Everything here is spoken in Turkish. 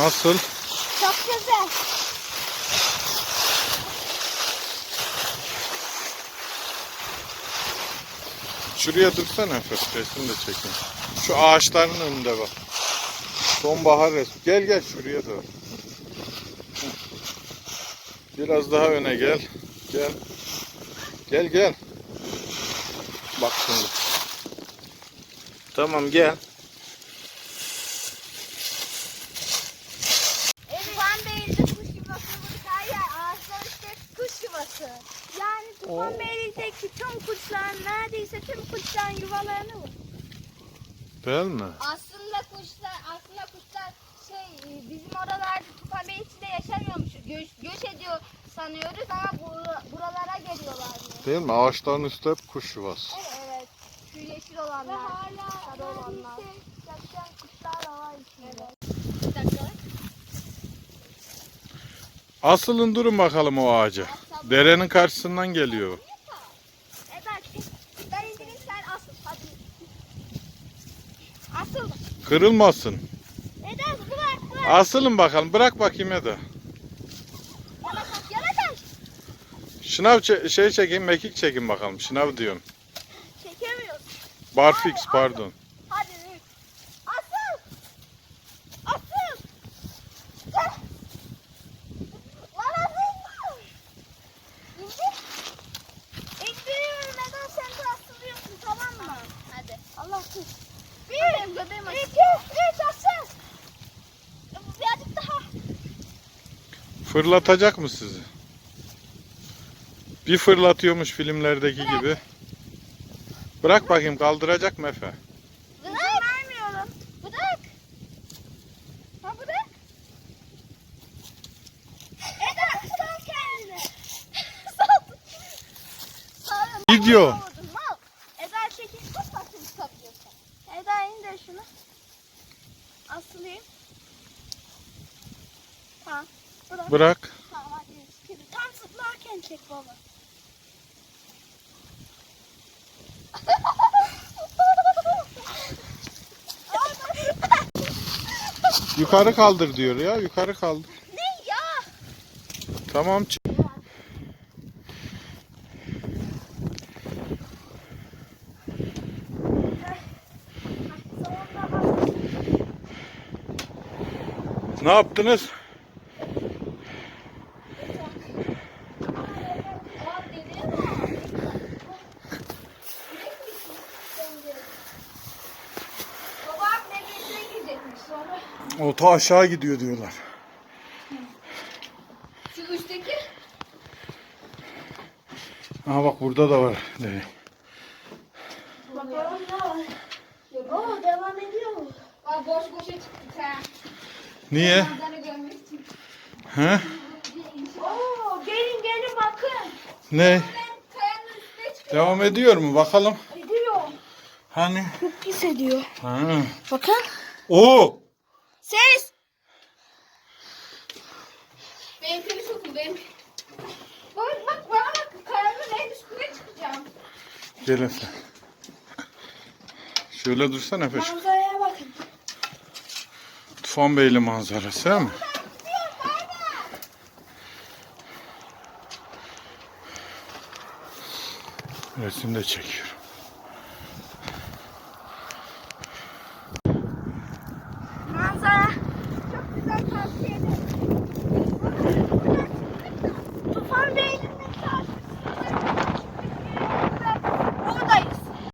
Nasıl? Çok güzel. Şuraya dursana Efes resim de çekeyim. Şu ağaçların önünde bak. Sonbahar resim. Gel gel şuraya doğru. Biraz daha öne gel. Gel. Gel gel. Bak şimdi. Tamam gel. Tufan Beyli'de kuş yuvası burada ya ağaçlar işte kuş yuvası. Oo. Beyli'deki tüm kuşların neredeyse tüm kuşların yuvalarını bu. Değil mi? Aslında kuşlar aslında kuşlar şey e, bizim oralarda Tufan Bey içinde yaşamıyormuş. Göç, göç ediyor sanıyoruz ama bura- buralara geliyorlar diyor. Değil mi? Ağaçların üstü hep kuş yuvası. Evet evet. Şu yeşil olanlar. Ve hala sarı olanlar. Yaşayan kuşlar da var içinde. Bir dakika. Asılın durun bakalım o ağaca. Derenin karşısından geliyor. Asıl. Kırılmasın. Bırak. Asılın bakalım. Bırak bakayım ya da. Yana kaç yana kaç. Şınav şey çekin, mekik çekin bakalım. Şınav diyorum. Barfix pardon. Fırlatacak mı sizi? Bir fırlatıyormuş filmlerdeki Bırak. gibi. Bırak bakayım kaldıracak mı Efe? Bırak. vermiyorum. Bırak. Ha bırak. Eda sal kendini. Sal. Sal. Video. Mal. Eda çekil. Tut bakayım takıyorsan. Eda indir şunu. Asılayım. Tamam. Bırak. Bırak. Tam zıplarken çek baba. Yukarı kaldır diyor ya. Yukarı kaldır. ne ya? Tamam. Ne yaptınız? Baba ne geçine girecekmiş sonra. O ta aşağı gidiyor diyorlar. Şu üstteki. Aha bak burada da var. dere. Bakalım ne var. Oo devam ediyor mu? Aa boş boşa çıktı sen. Niye? Manzara görmek için. He? Oo gelin gelin bakın. Ne? Ben kayanın üstüne çıkıyorum. Devam ediyor mu? Bakalım. Ediyor. Hani? Çok pis ediyor. Ha. Bakın. Oo! Ses. Benimkini sokun benim. Bak bak bana bak kayanın en üstüne çıkacağım. Gel Efe. Şöyle dursana Efe. Manzaraya bakın. Tufanbeyli manzarası değil mi? Resim de çekiyorum.